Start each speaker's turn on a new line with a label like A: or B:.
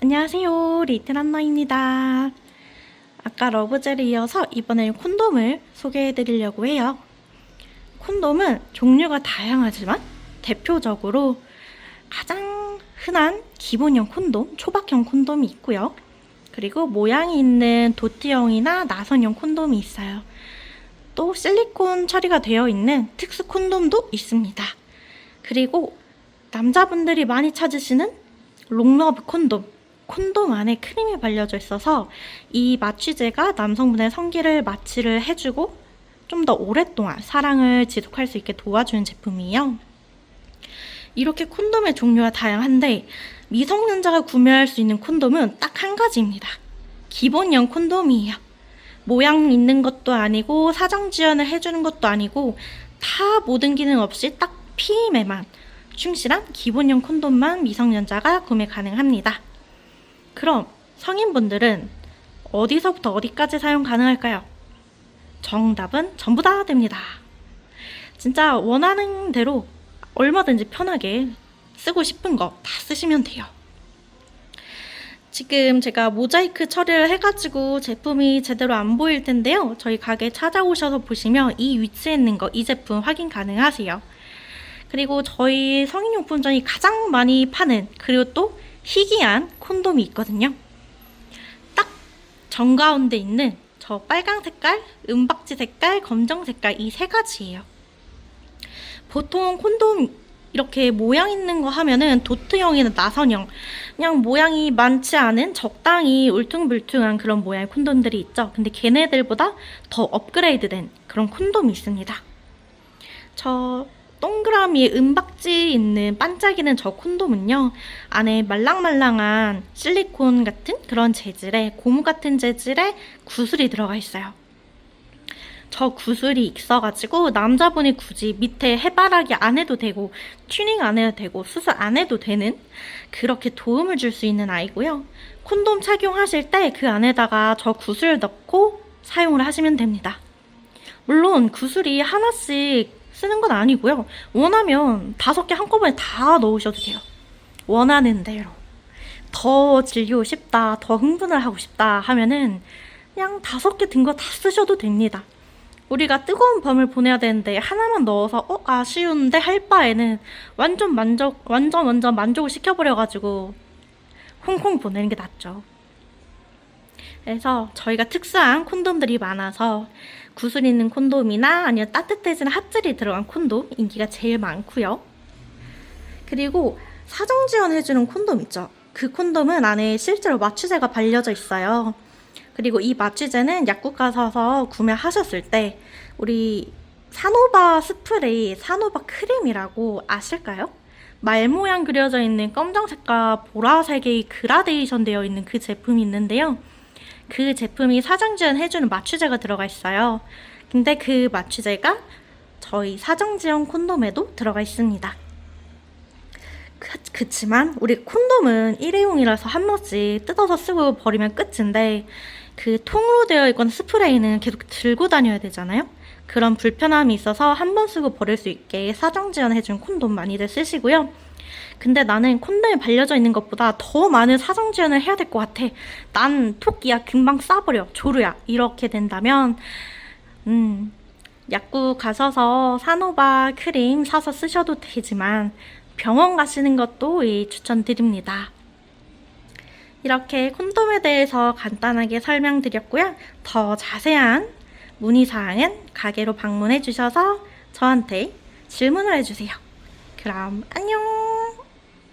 A: 안녕하세요. 리틀한나입니다. 아까 러브젤에 이어서 이번엔 콘돔을 소개해 드리려고 해요. 콘돔은 종류가 다양하지만 대표적으로 가장 흔한 기본형 콘돔, 초박형 콘돔이 있고요. 그리고 모양이 있는 도트형이나 나선형 콘돔이 있어요. 또 실리콘 처리가 되어 있는 특수 콘돔도 있습니다. 그리고 남자분들이 많이 찾으시는 롱러브 콘돔. 콘돔 안에 크림이 발려져 있어서 이 마취제가 남성분의 성기를 마취를 해주고 좀 더 오랫동안 사랑을 지속할 수 있게 도와주는 제품이에요. 이렇게 콘돔의 종류가 다양한데 미성년자가 구매할 수 있는 콘돔은 딱 한 가지입니다. 기본형 콘돔이에요. 모양 있는 것도 아니고 사정 지연을 해주는 것도 아니고 다 모든 기능 없이 딱 피임에만 충실한 기본형 콘돔만 미성년자가 구매 가능합니다. 그럼 성인분들은 어디서부터 어디까지 사용 가능할까요? 정답은 전부 다 됩니다. 진짜 원하는 대로 얼마든지 편하게 쓰고 싶은 거 다 쓰시면 돼요. 지금 제가 모자이크 처리를 해가지고 제품이 제대로 안 보일 텐데요. 저희 가게 찾아오셔서 보시면 이 위치에 있는 거 이 제품 확인 가능하세요. 그리고 저희 성인용품점이 가장 많이 파는 그리고 또 희귀한 콘돔이 있거든요. 딱 정가운데 있는 저 빨강 색깔, 은박지 색깔, 검정 색깔 이 세 가지예요. 보통 콘돔 이렇게 모양 있는 거 하면은 도트형이나 나선형 그냥 모양이 많지 않은 적당히 울퉁불퉁한 그런 모양의 콘돔들이 있죠. 근데 걔네들보다 더 업그레이드된 그런 콘돔이 있습니다. 저 동그라미 은박지 있는 반짝이는 저 콘돔은요 안에 말랑말랑한 실리콘 같은 그런 재질의 고무 같은 재질의 구슬이 들어가 있어요. 저 구슬이 있어가지고 남자분이 굳이 밑에 해바라기 안 해도 되고 튜닝 안 해도 되고 수술 안 해도 되는 그렇게 도움을 줄 수 있는 아이고요. 콘돔 착용하실 때 그 안에다가 저 구슬 넣고 사용을 하시면 됩니다. 물론 구슬이 하나씩 쓰는 건 아니고요. 원하면 다섯 개 한꺼번에 다 넣으셔도 돼요. 원하는 대로. 더 즐기고 싶다, 더 흥분을 하고 싶다 하면은 그냥 다섯 개 든 거 다 쓰셔도 됩니다. 우리가 뜨거운 밤을 보내야 되는데 하나만 넣어서 어 아쉬운데 할 바에는 완전 만족 완전 완전 만족을 시켜버려 가지고 홍콩 보내는 게 낫죠. 그래서 저희가 특수한 콘돔들이 많아서 구슬 있는 콘돔이나 아니면 따뜻해지는 핫젤이 들어간 콘돔 인기가 제일 많고요. 그리고 사정 지원해주는 콘돔 있죠. 그 콘돔은 안에 실제로 마취제가 발려져 있어요. 그리고 이 마취제는 약국 가서 구매하셨을 때 우리 사노바 스프레이, 사노바 크림이라고 아실까요? 말 모양 그려져 있는 검정색과 보라색의 그라데이션 되어 있는 그 제품이 있는데요. 그 제품이 사정지원 해주는 마취제가 들어가 있어요. 근데 그 마취제가 저희 사정지원 콘돔에도 들어가 있습니다. 그, 그치만 우리 콘돔은 일회용이라서 한 번씩 뜯어서 쓰고 버리면 끝인데 그 통으로 되어 있건 스프레이는 계속 들고 다녀야 되잖아요. 그런 불편함이 있어서 한 번 쓰고 버릴 수 있게 사정 지원해준 콘돔 많이들 쓰시고요. 근데 나는 콘돔에 발려져 있는 것보다 더 많은 사정 지원을 해야 될 것 같아. 난 토끼야 금방 싸버려 조루야 이렇게 된다면 음 약국 가셔서 사노바 크림 사서 쓰셔도 되지만 병원 가시는 것도 이 추천드립니다. 이렇게 콘돔에 대해서 간단하게 설명드렸고요. 더 자세한 문의사항은 가게로 방문해 주셔서 저한테 질문을 해주세요. 그럼 안녕!